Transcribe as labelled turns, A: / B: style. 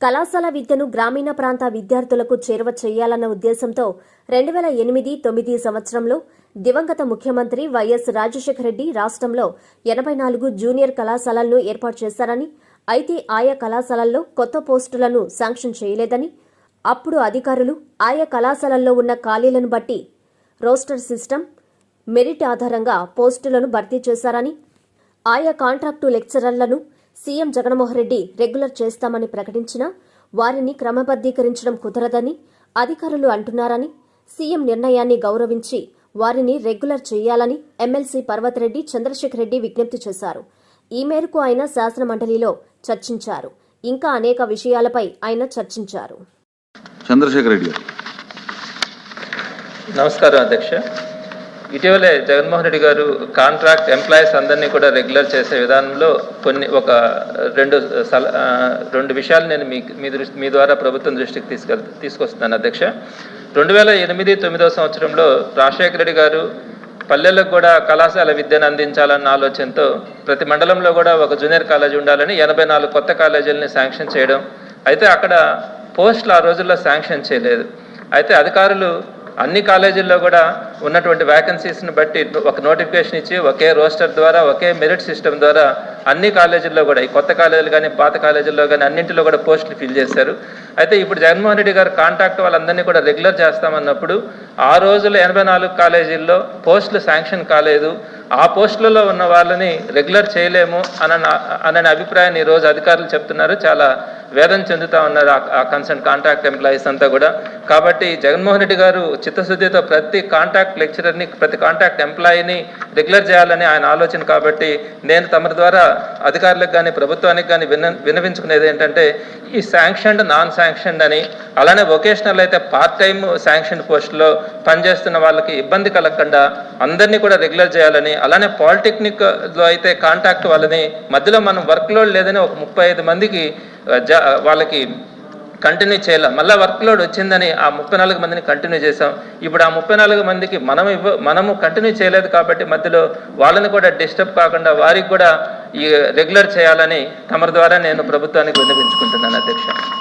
A: కళాశాల విద్యను గ్రామీణ ప్రాంత విద్యార్థులకు చేరువ చేయాలన్న ఉద్దేశంతో రెండు వేల ఎనిమిది తొమ్మిది సంవత్సరంలో దివంగత ముఖ్యమంత్రి వైఎస్ రాజశేఖర రెడ్డి రాష్ట్రంలో ఎనభై నాలుగు జూనియర్ కళాశాలలను ఏర్పాటు చేశారని అయితే ఆయా కళాశాలల్లో కొత్త పోస్టులను శాంక్షన్ చేయలేదని అప్పుడు అధికారులు ఆయా కళాశాలల్లో ఉన్న ఖాళీలను బట్టి రోస్టర్ సిస్టమ్ మెరిట్ ఆధారంగా పోస్టులను భర్తీ చేశారని ఆయా కాంట్రాక్టు లెక్చరర్లను సీఎం జగన్మోహన్ రెడ్డి రెగ్యులర్ చేస్తామని ప్రకటించినా వారిని క్రమబద్దీకరించడం కుదరదని అధికారులు అంటున్నారని సీఎం నిర్ణయాన్ని గౌరవించి వారిని రెగ్యులర్ చేయాలని ఎమ్మెల్సీ పర్వతరెడ్డి చంద్రశేఖర్ రెడ్డి విజ్ఞప్తి చేశారు. ఈ మేరకు ఆయన శాసనమండలిలో చర్చించారు. ఇంకా అనేక విషయాలపై ఆయన చర్చించారు.
B: చంద్రశేఖర్ రెడ్డి గారు.
C: నమస్కారం అధ్యక్ష. ఇటీవలే జగన్మోహన్ రెడ్డి గారు కాంట్రాక్ట్ ఎంప్లాయీస్ అందరినీ కూడా రెగ్యులర్ చేసే విధానంలో కొన్ని ఒక రెండు సల రెండు విషయాలు నేను మీ మీ దృష్టి మీ ద్వారా ప్రభుత్వం దృష్టికి తీసుకెళ్ తీసుకొస్తున్నాను అధ్యక్ష. రెండు వేల ఎనిమిది తొమ్మిదవ సంవత్సరంలో రాజశేఖర రెడ్డి గారు పల్లెలకు కూడా కళాశాల విద్యను అందించాలన్న ఆలోచనతో ప్రతి మండలంలో కూడా ఒక జూనియర్ కాలేజీ ఉండాలని ఎనభై నాలుగు కొత్త కాలేజీలని శాంక్షన్ చేయడం. అయితే అక్కడ పోస్టులు ఆ రోజుల్లో శాంక్షన్ చేయలేదు. అయితే అధికారులు అన్ని కాలేజీల్లో కూడా ఉన్నటువంటి వ్యాకెన్సీస్ని బట్టి ఒక నోటిఫికేషన్ ఇచ్చి ఒకే రోస్టర్ ద్వారా ఒకే మెరిట్ సిస్టమ్ ద్వారా అన్ని కాలేజీల్లో కూడా ఈ కొత్త కాలేజీలు కానీ పాత కాలేజీల్లో కానీ అన్నింటిలో కూడా పోస్టులు ఫిల్ చేశారు. అయితే ఇప్పుడు జగన్మోహన్ రెడ్డి గారు కాంటాక్ట్ వాళ్ళందరినీ కూడా రెగ్యులర్ చేస్తామన్నప్పుడు ఆ రోజుల్లో ఎనభై నాలుగు కాలేజీల్లో పోస్టులు శాంక్షన్ కాలేదు. ఆ పోస్టులలో ఉన్న వాళ్ళని రెగ్యులర్ చేయలేము అన్న అనే అభిప్రాయాన్ని ఈరోజు అధికారులు చెప్తున్నారు. చాలా వేదన చెందుతా ఉన్నారు ఆ- ఆ కన్సర్న్ కాంట్రాక్ట్ ఎంప్లాయీస్ అంతా కూడా. కాబట్టి జగన్మోహన్ రెడ్డి గారు చిత్తశుద్ధితో ప్రతి కాంట్రాక్ట్ లెక్చరర్ని ప్రతి కాంట్రాక్ట్ ఎంప్లాయీని రెగ్యులర్ చేయాలని ఆయన ఆలోచన కాబట్టి నేను తమ ద్వారా అధికారులకు కానీ ప్రభుత్వానికి కానీ విన్న వినవించుకునేది ఏంటంటే ఈ శాంక్షన్డ్ నాన్ శాంక్షన్డ్ అని అలానే వొకేషనల్ అయితే పార్ట్ టైం శాంక్షన్ పోస్టులో పనిచేస్తున్న వాళ్ళకి ఇబ్బంది కలగకుండా అందరినీ కూడా రెగ్యులర్ చేయాలని అలానే పాలిటెక్నిక్లో అయితే కాంటాక్ట్ వాళ్ళని మధ్యలో మనం వర్క్ లోడ్ లేదని ఒక ముప్పై ఐదు మందికి వాళ్ళకి కంటిన్యూ చేయాలి. మళ్ళీ వర్క్ లోడ్ వచ్చిందని ఆ ముప్పై నాలుగు మందిని కంటిన్యూ చేసాం ఇప్పుడు ఆ ముప్పై నాలుగు మందికి మనం ఇవ్వ మనము కంటిన్యూ చేయలేదు కాబట్టి మధ్యలో వాళ్ళని కూడా డిస్టర్బ్ కాకుండా వారికి కూడా ఈ రెగ్యులర్ చేయాలని తమరి ద్వారా నేను ప్రభుత్వానికి విన్నవించుకుంటున్నాను అధ్యక్ష.